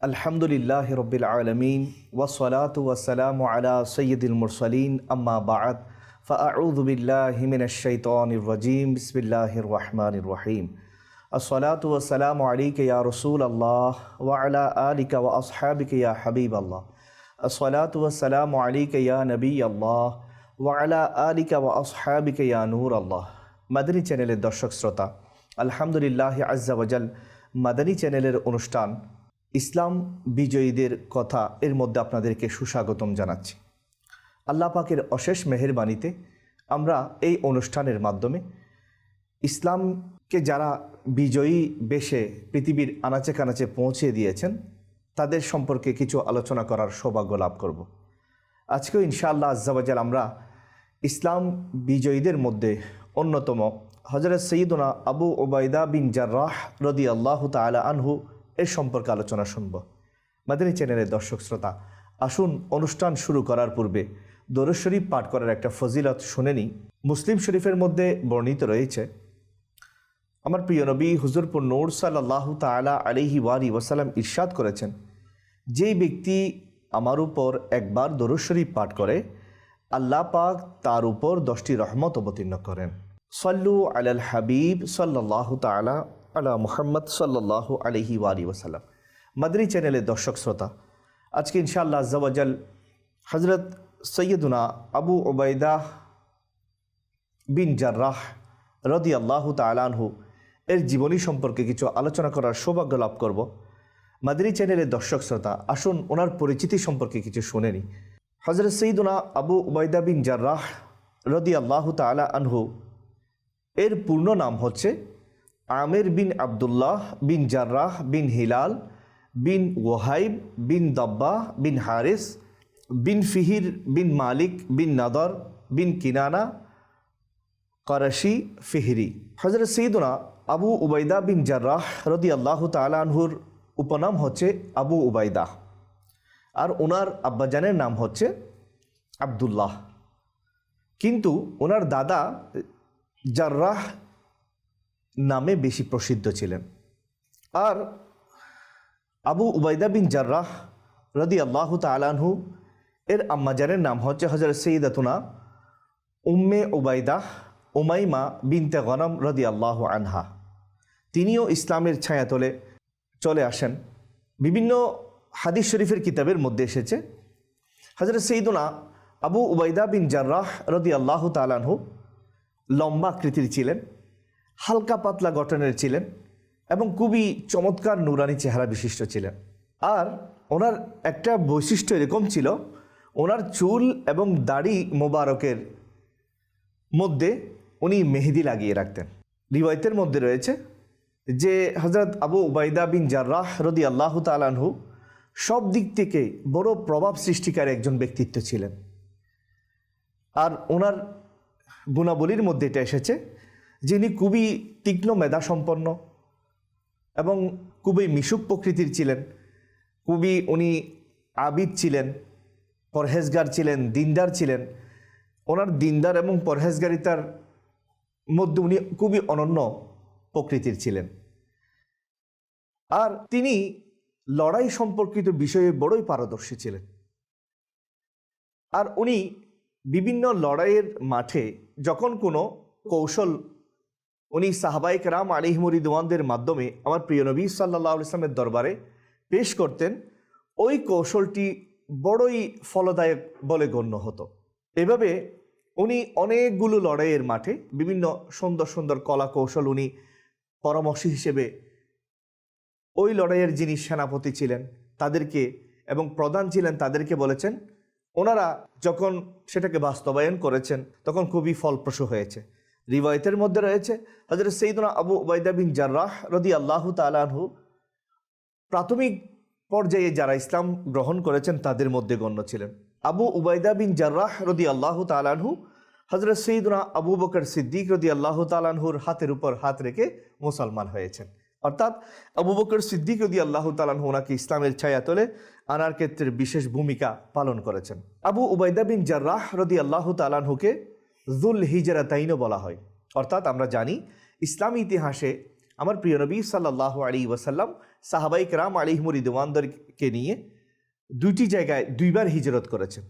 আলহামদুলিল্লাহ রবিল আলমিন ওসলাত ওয়াসালাম আলা সৈয়দুল মুরসলিন আম্মা বাদ فأعوذ بالله من الشيطان الرجيم بسم الله الرحمن الرحيم الصلاة والسلام عليك يا رسول الله وعلى آلك وأصحابك يا حبيب الله الصلاة والسلام عليك يا نبي الله وعلى آلك وأصحابك يا نور الله মাদানী চ্যানেলের দর্শক শ্রোতা আলহামদুলিল্লাহ আজ্জাওয়াজাল মাদানী চ্যানেলের অনুষ্ঠান ইসলাম বিজয়ীদের কথা এর মধ্যে আপনাদেরকে সুস্বাগতম জানাচ্ছি। আল্লাহ পাকের অশেষ মেহেরবানিতে আমরা এই অনুষ্ঠানের মাধ্যমে ইসলামকে যারা বিজয়ী বেশে পৃথিবীর আনাচে কানাচে পৌঁছে দিয়েছেন, তাদের সম্পর্কে কিছু আলোচনা করার সৌভাগ্য লাভ করব। আজকেও ইনশাআল্লাহ আজ্জাবাজাল আমরা ইসলাম বিজয়ীদের মধ্যে অন্যতম হজরত সঈদুনা আবু ওবায়দা বিন জার্রাহ রদি আল্লাহ তালা আনহু এর সম্পর্কে আলোচনা শুনব। মাদানী চ্যানেলের দর্শক শ্রোতা, আসুন অনুষ্ঠান শুরু করার পূর্বে দরুদ শরীফ পাঠ করার একটা ফজিলত শুনেনি মুসলিম শরীফের মধ্যে বর্ণিত রয়েছে, আমার প্রিয় নবী হুজুরপুর নূর সাল্লাহ তালা আলিহি ওয়ারি ওয়াসালাম ইরশাদ করেছেন, যেই ব্যক্তি আমার উপর একবার দরুদ পাঠ করে, আল্লাহ পাক তার উপর দশটি রহমত অবতীর্ণ করেন। সল্লু আলাল হাবিব সাল্লাহ তালা আলা মুহাম্মদ সাল্লাহ আলহি ওয়ারি ওসাল্লাম মাদরি চ্যানেলের দর্শক শ্রোতা, আজকে ইনশাআল্লাহ আজ্জাওয়াজাল হজরত সৈয়দুনা আবু ওবায়দা বিন জার্রাহ রদি আল্লাহ তালানহু এর জীবনী সম্পর্কে কিছু আলোচনা করার সৌভাগ্য লাভ করব। মাদারি চ্যানেলের দর্শক শ্রোতা, আসুন ওনার পরিচিতি সম্পর্কে কিছু শুনেনি হজরত সঈদুনা আবু উবায়দা বিন জার্রাহ রদি আল্লাহ তালা আনহু এর পূর্ণ নাম হচ্ছে আমের বিন আবদুল্লাহ বিন জার্রাহ বিন হিলাল বিন ওয়াহাইব বিন দব্বাহ বিন হারিস বিন ফিহির বিন মালিক বিন নাদর বিন কিনানা করাশি ফিহরি। হজরত সঈদুনা আবু উবাইদা বিন জার্রাহ রদি আল্লাহ তালানহুর উপনাম হচ্ছে আবু উবাইদা। আর ওনার আব্বাজানের নাম হচ্ছে আবদুল্লাহ। কিন্তু ওনার দাদা জার্রাহ নামে বেশি প্রসিদ্ধ ছিলেন। আর আবু উবাইদা বিন জার্রাহ রদি আল্লাহ তালানহু এর আম্মাজানের নাম হচ্ছে হজরত সঈদাতুনা উম্মে উবাইদা উমাইমা বিনতে গনম রদি আল্লাহ আনহা। তিনিও ইসলামের ছায়াতলে চলে আসেন। বিভিন্ন হাদিস শরীফের কিতাবের মধ্যে এসেছে হজরত সঈদুনা আবু উবাইদা বিন জার্রাহ রদি আল্লাহ তালানহু লম্বা আকৃতির ছিলেন। হালকা পাতলা গঠনের ছিলেন এবং খুবই চমৎকার নুরানি চেহারা বিশিষ্ট ছিলেন। আর ওনার একটা বৈশিষ্ট্য এরকম ছিল, ওনার চুল এবং দাড়ি মোবারকের মধ্যে উনি মেহেদি লাগিয়ে রাখতেন। রিওয়ায়তের মধ্যে রয়েছে যে হজরত আবু উবাইদা বিন জার্রাহ রদি আল্লাহ তালানহু সব দিক থেকে বড় প্রভাব সৃষ্টিকারী একজন ব্যক্তিত্ব ছিলেন। আর ওনার গুণাবলীর মধ্যে এটা এসেছে যিনি খুবই তীক্ষ্ণ মেধাসম্পন্ন এবং খুবই মিশুক প্রকৃতির ছিলেন। খুবই উনি আবিদ ছিলেন, পরহেজগার ছিলেন, দিনদার ছিলেন। ওনার দিনদার এবং পরহেজগারিতার মধ্যে উনি খুবই অনন্য প্রকৃতির ছিলেন। আর তিনি লড়াই সম্পর্কিত বিষয়ে বড়ই পারদর্শী ছিলেন। আর উনি বিভিন্ন লড়াইয়ের মাঠে যখন কোনো কৌশল উনি সাহাবাইক রাম আলিহমুরি দোয়ানদের মাধ্যমে আমার প্রিয় নবী সাল্লাহ ইসলামের দরবারে পেশ করতেন। ওই কৌশলটি বড়ই ফলদায়ক বলে গণ্য হতো। এভাবে উনি অনেকগুলো লড়াইয়ের মাঠে বিভিন্ন সুন্দর সুন্দর কলা কৌশল উনি পরামর্শ হিসেবে ওই লড়াইয়ের যিনি সেনাপতি ছিলেন তাদেরকে এবং প্রধান ছিলেন তাদেরকে বলেছেন, ওনারা যখন সেটাকে বাস্তবায়ন করেছেন, তখন খুবই ফলপ্রসূ হয়েছে। রিবায়তের মধ্যে রয়েছে। হজরত সঈদুনা আবু ওবায়দা বিন জার্রাহ রদি আল্লাহ তালাহু প্রাথমিক পর্যায়ে যারা ইসলাম গ্রহণ করেছেন তাদের মধ্যে গণ্য ছিলেন। আবু উবায়দা বিন জার্রাহ রদি আল্লাহ তালাহু হজরত সঈদুনা আবু বকর সিদ্দিক রদি আল্লাহ তালাহুর হাতের উপর হাত রেখে মুসলমান হয়েছেন। অর্থাৎ আবু বকর সিদ্দিক রদি আল্লাহ তালাহু ওনাকে ইসলামের ছায়া তোলে আনার ক্ষেত্রে বিশেষ ভূমিকা পালন করেছেন। আবু উবায়দা বিন জার্রাহ রদি আল্লাহ তালাহুকে জুল হিজরাতাইনও বলা হয়। অর্থাৎ আমরা জানি, ইসলামী ইতিহাসে আমার প্রিয় নবী সাল্লাহ আলী ওয়াসাল্লাম সাহাবাই কেরাম আলিহমুর ইদওয়ানদেরকে নিয়ে দুইটি জায়গায় দুইবার হিজরত করেছেন।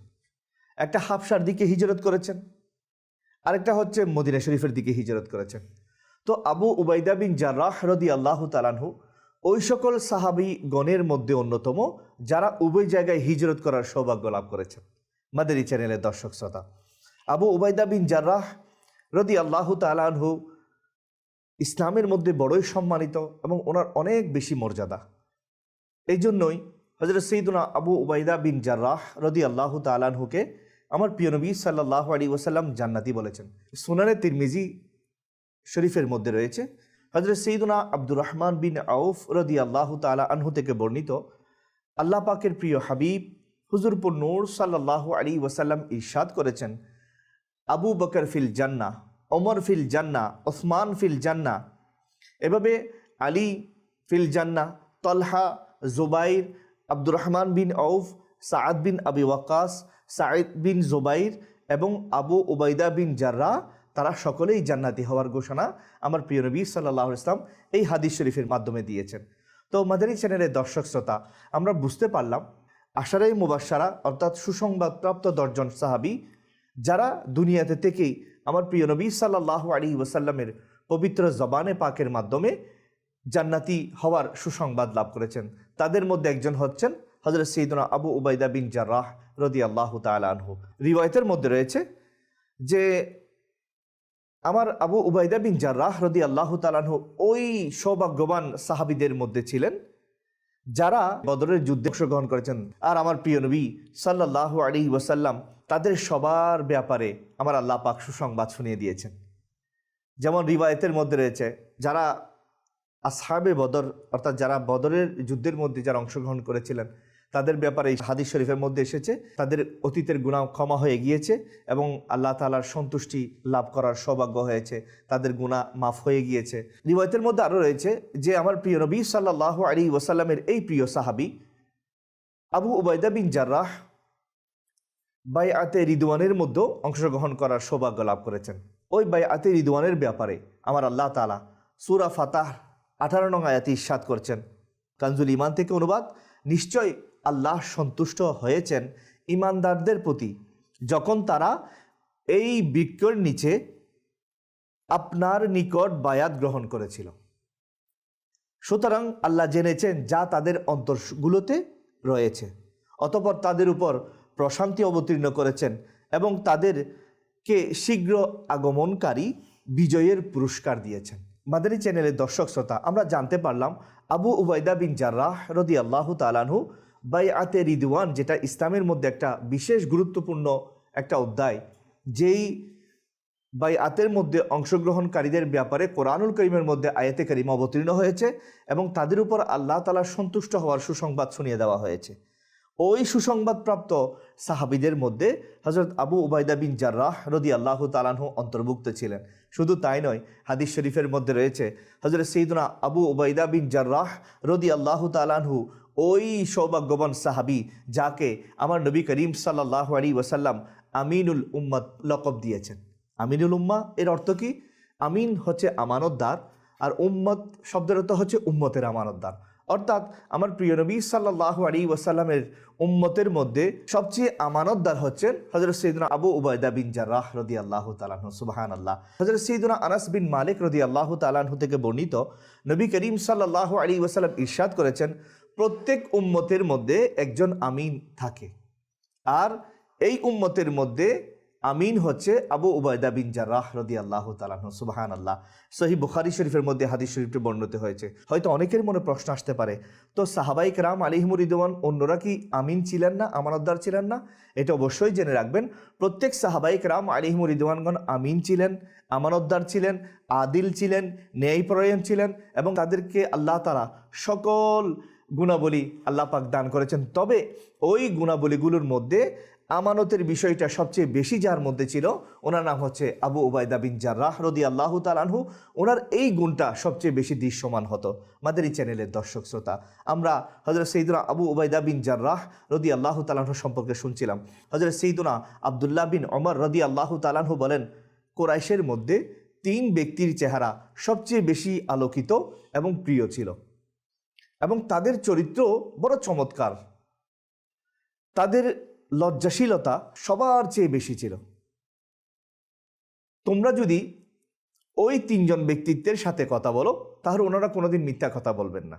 একটা হাফসার দিকে হিজরত করেছেন, আরেকটা হচ্ছে মদিনা শরীফের দিকে হিজরত করেছেন। তো আবু উবাইদা বিন জার্রাহ রদি আল্লাহ তালানহু ওই সকল সাহাবি গণের মধ্যে অন্যতম, যারা উভয় জায়গায় হিজরত করার সৌভাগ্য লাভ করেছেন। মাদারি চ্যানেলের দর্শক শ্রোতা আবু উবাইদা বিন জার্রাহ রদি আল্লাহ তালানহু ইসলামের মধ্যে বড়ই সম্মানিত এবং ওনার অনেক বেশি মর্যাদা। এই জন্যই হজরত সঈদুনা আবু উবাইদা বিন জার্রাহ রদি আল্লাহ তালানহুকে আমার প্রিয় নবী সাল্লাহ আলী ওসাল্লাম জান্নাতি বলেছেন। সুনানে তিরমিজি শরীফের মধ্যে রয়েছে হজরত সঈদুনা আব্দুর রহমান বিন আউফ রদি আল্লাহ তালা আনহু থেকে বর্ণিত, আল্লাহ পাকের প্রিয় হাবিব হুজুরপুর নূর সাল্লাহ আলী ওসাল্লাম ইরশাদ করেছেন আবু বকর ফিল জান্না, ওমর ফিল জান্না, ওসমান ফিল জান্না। এভাবে আলী ফিল জান্না, তলহা, জুবাইর আব্দুর রহমান বিন আউফ সাদ বিন আবি ওয়াকাস সাঈদ বিন জুবাইর এবং আবু উবাইদা বিন জার্রা, তারা সকলেই জান্নাতি হওয়ার ঘোষণা আমার প্রিয় নবী সাল্লাহ ইসলাম এই হাদিস শরীফের মাধ্যমে দিয়েছেন। তো মাদারি চ্যানেলের দর্শক শ্রোতা, আমরা বুঝতে পারলাম আশারাই মুবাসারা অর্থাৎ সুসংবাদপ্রাপ্ত দশজন সাহাবি যারা দুনিয়াতে থেকেই আমার প্রিয় নবী সাল্লাহ আলী ওসাল্লামের পবিত্র জবানে পাকের মাধ্যমে জান্নাতি হওয়ার সুসংবাদ লাভ করেছেন। তাদের মধ্যে একজন হচ্ছেন হজরত সঈদনা আবু উবাইদা বিন জার্রাহ রদি আল্লাহ তালহু রিওয়ায়তের মধ্যে রয়েছে যে আমার আবু উবাইদা বিন জার্রাহ রদি আল্লাহ তালানহু ওই সৌভাগ্যবান সাহাবিদের মধ্যে ছিলেন যারা বদরের যুদ্ধে অংশগ্রহণ করেছেন। আর আমার প্রিয় নবী সাল্লাহ আলী ওয়াসাল্লাম তাদের সবার ব্যাপারে আমার আল্লাহ পাক সুসংবাদ শুনিয়ে দিয়েছেন। যেমন রিবায়তের মধ্যে রয়েছে, যারা আসহাবে বদর, অর্থাৎ যারা বদরের যুদ্ধের মধ্যে যারা অংশগ্রহণ করেছিলেন, তাদের ব্যাপারে এই হাদিস শরীফের মধ্যে এসেছে, তাদের অতীতের গুণা ক্ষমা হয়ে গিয়েছে এবং আল্লাহ তালার সন্তুষ্টি লাভ করার সৌভাগ্য হয়েছে, তাদের গুণা মাফ হয়ে গিয়েছে। রিবায়তের মধ্যে আরও রয়েছে যে, আমার প্রিয় নবী সাল্লাহ আলী ওয়াসাল্লামের এই প্রিয় সাহাবি আবু উবাইদা বিন জার্রাহ বাই আতে রিদওয়ানের মধ্যেও অংশগ্রহণ করার সৌভাগ্য লাভ করেছেন। ওই বাই আতে রিদওয়ানের ব্যাপারে আমার আল্লাহ তালা সুরা ফাতাহ আঠারো নং আয়াতি ইস্বাদ করছেন। কানজুল ইমান থেকে অনুবাদ নিশ্চয় আল্লাহ সন্তুষ্ট হয়েছেন ইমানদারদের প্রতি যখন তারা এই বৃক্ষর নিচে আপনার নিকট বায়াত গ্রহণ করেছিল। সুতরাং আল্লাহ জেনেছেন যা তাদের অন্তরগুলোতে রয়েছে। অতপর তাদের উপর প্রশান্তি অবতীর্ণ করেছেন এবং তাদেরকে শীঘ্র আগমনকারী বিজয়ের পুরস্কার দিয়েছেন। মাদারি চ্যানেলের দর্শক শ্রোতা, আমরা জানতে পারলাম, আবু উবাইদা বিন জার্রাহ রদি আল্লাহ তালানহু বাই আতে রিদওয়ান, যেটা ইসলামের মধ্যে একটা বিশেষ গুরুত্বপূর্ণ একটা অধ্যায়, যেই বাই আতের মধ্যে অংশগ্রহণকারীদের ব্যাপারে কোরআনুল করিমের মধ্যে আয়াতে করিম অবতীর্ণ হয়েছে এবং তাদের উপর আল্লাহ তালা সন্তুষ্ট হওয়ার সুসংবাদ শুনিয়ে দেওয়া হয়েছে। ওই সুসংবাদপ্রাপ্ত সাহাবিদের মধ্যে হজরত আবু উবাইদা বিন জার্রাহ রদি আল্লাহ তালানহু অন্তর্ভুক্ত ছিলেন। শুধু তাই নয়, হাদিস শরীফের মধ্যে রয়েছে হজরত সঈদুনা আবু উবাইদা বিন জার্রাহ রদি আল্লাহ তালানহু ওই সৌভাগ্যবান সাহাবি যাকে আমার নবী করিম সাল্লাহ আলী ওসাল্লাম আমিনুল উম্মত লকব দিয়েছেন। আমিনুল উম্মা এর অর্থ কি? আমিন হচ্ছে আমানতদার, আর উম্মত শব্দের অর্থ হচ্ছে উম্মতের আমানতদার। অর্থাৎ আমার প্রিয় নবী সাল্লাহ আলী ওয়াসাল্লামের উম্মতের মধ্যে সবচেয়ে আমানতদার হচ্ছেন হজরত সৈদুনা আবু উবায়দা বিন জারাহ রদি আল্লাহ তালাহ সুবাহান আল্লাহ হজরত সৈদুনা আনাস বিন মালিক রদি আল্লাহ তালাহু থেকে বর্ণিত নবী করিম সাল্লাহ আলী ওয়াসাল্লাম ইরশাদ করেছেন, প্রত্যেক উম্মতের মধ্যে একজন আমিন থাকে। আর এই উম্মতের মধ্যে আমিন হচ্ছে আবু উবায়দা বিন জারাহ রদি আল্লাহ তালাহ সুবাহান আল্লাহ সহি বুখারি শরীফের মধ্যে হাদিস শরীফটি বর্ণিত হয়েছে। হয়তো অনেকের মনে প্রশ্ন আসতে পারে, তো সাহাবাইক রাম আলিহমুর ইদওয়ান অন্যরা কি আমিন ছিলেন না, আমানতদার ছিলেন না? এটা অবশ্যই জেনে রাখবেন, প্রত্যেক সাহাবাইক রাম আলিহমুর ইদওয়ানগণ আমিন ছিলেন, আমানতদার ছিলেন, আদিল ছিলেন, ন্যায়পরায়ণ ছিলেন এবং তাদেরকে আল্লাহ তারা সকল গুণাবলী আল্লাহ পাক দান করেছেন। তবে ওই গুণাবলীগুলোর মধ্যে আমানতের বিষয়টা সবচেয়ে বেশি যার মধ্যে ছিল, ওনার নাম হচ্ছে আবু উবায়দা বিন জার্রাহ রদি আল্লাহ তালানহু ওনার এই গুণটা সবচেয়ে বেশি দৃশ্যমান হতো আমাদের এই চ্যানেলের দর্শক শ্রোতা। আমরা হজরত সঈদুনা আবু উবায়দা বিন জার্রাহ রদি আল্লাহ তালানহু সম্পর্কে শুনছিলাম। হজরত সঈদুনা আবদুল্লাহ বিন অমর রদি আল্লাহ তালানহু বলেন, কোরাইশের মধ্যে তিন ব্যক্তির চেহারা সবচেয়ে বেশি আলোকিত এবং প্রিয় ছিল এবং তাদের চরিত্র বড় চমৎকার। তাদের লজ্জাশীলতা সবার চেয়ে বেশি ছিল। তোমরা যদি ওই তিনজন ব্যক্তিত্বের সাথে কথা বলো, তাহলে ওনারা কোনোদিন মিথ্যা কথা বলবেন না।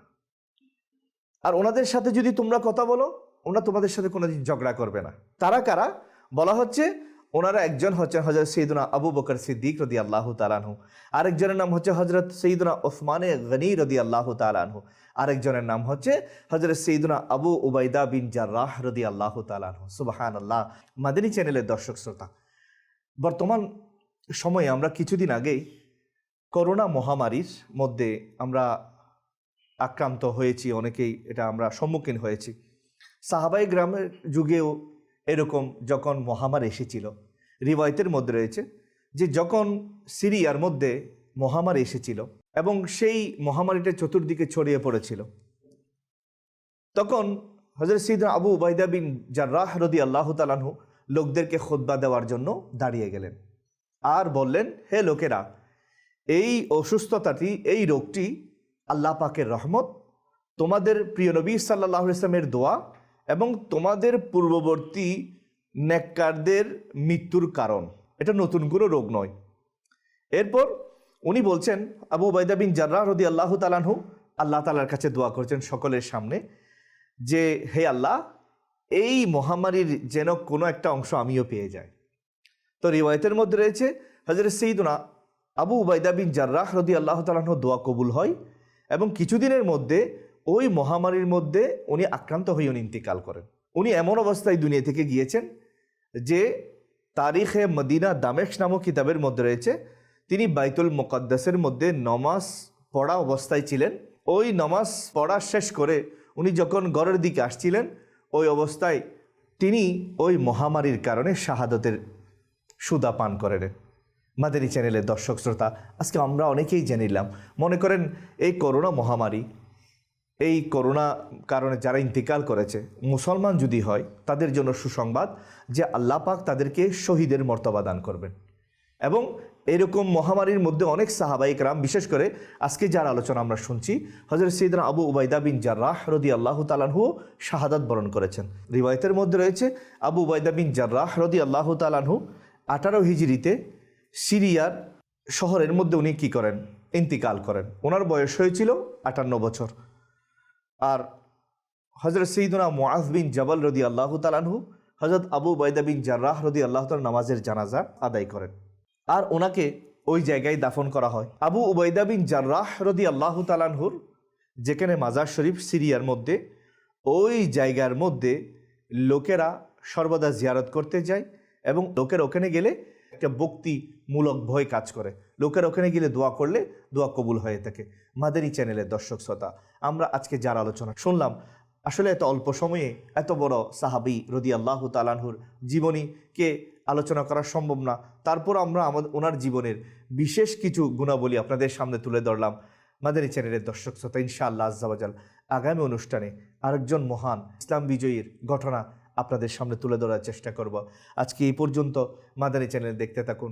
আর ওনাদের সাথে যদি তোমরা কথা বলো, ওনারা তোমাদের সাথে কোনোদিন ঝগড়া করবে না। তারা কারা? বলা হচ্ছে ওনারা একজন হচ্ছেন হজরত সঈদুনা আবু বকর সিদ্দিক রদি আল্লাহ তালানহু আরেকজনের নাম হচ্ছে হজরত সঈদুনা ওসমানে গনি রদি আল্লাহ তালানহু আরেকজনের নাম হচ্ছে হজরত সঈদুনা আবু উবাইদা বিন জার্রাহ রদি আল্লাহ তালানহু সুবাহান আল্লাহ মাদিনী চ্যানেলের দর্শক শ্রোতা, বর্তমান সময়ে আমরা কিছুদিন আগেই করোনা মহামারীর মধ্যে আমরা আক্রান্ত হয়েছি, অনেকেই এটা আমরা সম্মুখীন হয়েছি। সাহাবাই গ্রামের যুগেও এরকম যখন মহামারী এসেছিল, রিওয়ায়তের মধ্যে রয়েছে যে যখন সিরিয়ার মধ্যে মহামারী এসেছিল এবং সেই মহামারীটা চতুর্দিকে ছড়িয়ে পড়েছিল, তখন হজরত সিদ আবু উবাইদা বিন জার্রাহ রদি আল্লাহ তালানহু লোকদেরকে খোদবা দেওয়ার জন্য দাঁড়িয়ে গেলেন আর বললেন, হে লোকেরা, এই অসুস্থতাটি, এই রোগটি আল্লাহ পাকের রহমত, তোমাদের প্রিয় নবী সাল্লাহ ইসলামের দোয়া এবং তোমাদের পূর্ববর্তী নেককারদের মৃত্যুর কারণ। এটা নতুন কোনো রোগ নয়। এরপর উনি বলছেন, আবু বাইদা বিন জার্রা রদি আল্লাহ তালানহু আল্লাহ তালার কাছে দোয়া করছেন সকলের সামনে যে, হে আল্লাহ, এই মহামারীর যেন কোনো একটা অংশ আমিও পেয়ে যাই। তো রিওয়ায়তের মধ্যে রয়েছে হজরত সঈদুনা আবু উবাইদা বিন জার্রাহ রদি আল্লাহ তালাহ দোয়া কবুল হয় এবং কিছুদিনের মধ্যে ওই মহামারীর মধ্যে উনি আক্রান্ত হয়ে উনি ইন্তিকাল করেন। উনি এমন অবস্থায় দুনিয়া থেকে গিয়েছেন যে তারিখে মদিনা দামেশ নামক কিতাবের মধ্যে রয়েছে, তিনি বাইতুল মোকাদ্দাসের মধ্যে নমাজ পড়া অবস্থায় ছিলেন। ওই নমাজ পড়া শেষ করে উনি যখন গড়ের দিকে আসছিলেন, ওই অবস্থায় তিনি ওই মহামারীর কারণে শাহাদতের সুদা পান করেন। মাদানী চ্যানেলের দর্শক শ্রোতা, আজকে আমরা অনেকেই জেনিলাম মনে করেন এই করোনা মহামারী এই করোনা কারণে যারা ইন্তিকাল করেছে, মুসলমান যদি হয়, তাদের জন্য সুসংবাদ যে আল্লাহ পাক তাদেরকে শহীদের মর্তবা দান করবেন। এবং এরকম মহামারীর মধ্যে অনেক সাহাবাইক রাম বিশেষ করে আজকে যার আলোচনা আমরা শুনছি হজরত সৈদনা আবু উবাইদা বিন জার্রাহ রদি আল্লাহ তালানহু শাহাদাত বরণ করেছেন। রিবায়তের মধ্যে রয়েছে, আবু উবাইদা বিন জার্রাহ রদি আল্লাহ তালানহু আঠারো হিজড়িতে সিরিয়ার শহরের মধ্যে উনি কি করেন? ইন্তিকাল করেন। ওনার বয়স হয়েছিল আটান্ন বছর। আর হজরত সঈদুনা মোয়াজ বিন জবল রদি আল্লাহ তালানহু হজরত আবু বাইদা বিন জার্রাহ রদি আল্লাহ তাল নামাজের জানাজা আদায় করেন। আর ওনাকে ওই জায়গায় দাফন করা হয়। আবু উবাইদা বিন জার্রাহ রদি আল্লাহ তালানহুর যেখানে মাজার শরীফ সিরিয়ার মধ্যে, ওই জায়গার মধ্যে লোকেরা সর্বদা জিয়ারত করতে যায় এবং লোকের ওখানে গেলে একটা ভক্তিমূলক ভয় কাজ করে। লোকের ওখানে গেলে দোয়া করলে দোয়া কবুল হয়ে থাকে। মাদারি চ্যানেলের দর্শক শ্রোতা, আমরা আজকে যার আলোচনা শুনলাম, আসলে এত অল্প সময়ে এত বড় সাহাবি রদি আল্লাহ তালানহুর জীবনীকে আলোচনা করা সম্ভব না। তারপর আমরা আমাদের ওনার জীবনের বিশেষ কিছু গুণাবলী আপনাদের সামনে তুলে ধরলাম। মাদানী চ্যানেলের দর্শক শ্রোতা, ইনশাআল্লাহ আজ্জাবাজাল আগামী অনুষ্ঠানে আরেকজন মহান ইসলাম বিজয়ীর ঘটনা আপনাদের সামনে তুলে ধরার চেষ্টা করব। আজকে এই পর্যন্ত মাদানী চ্যানেল দেখতে থাকুন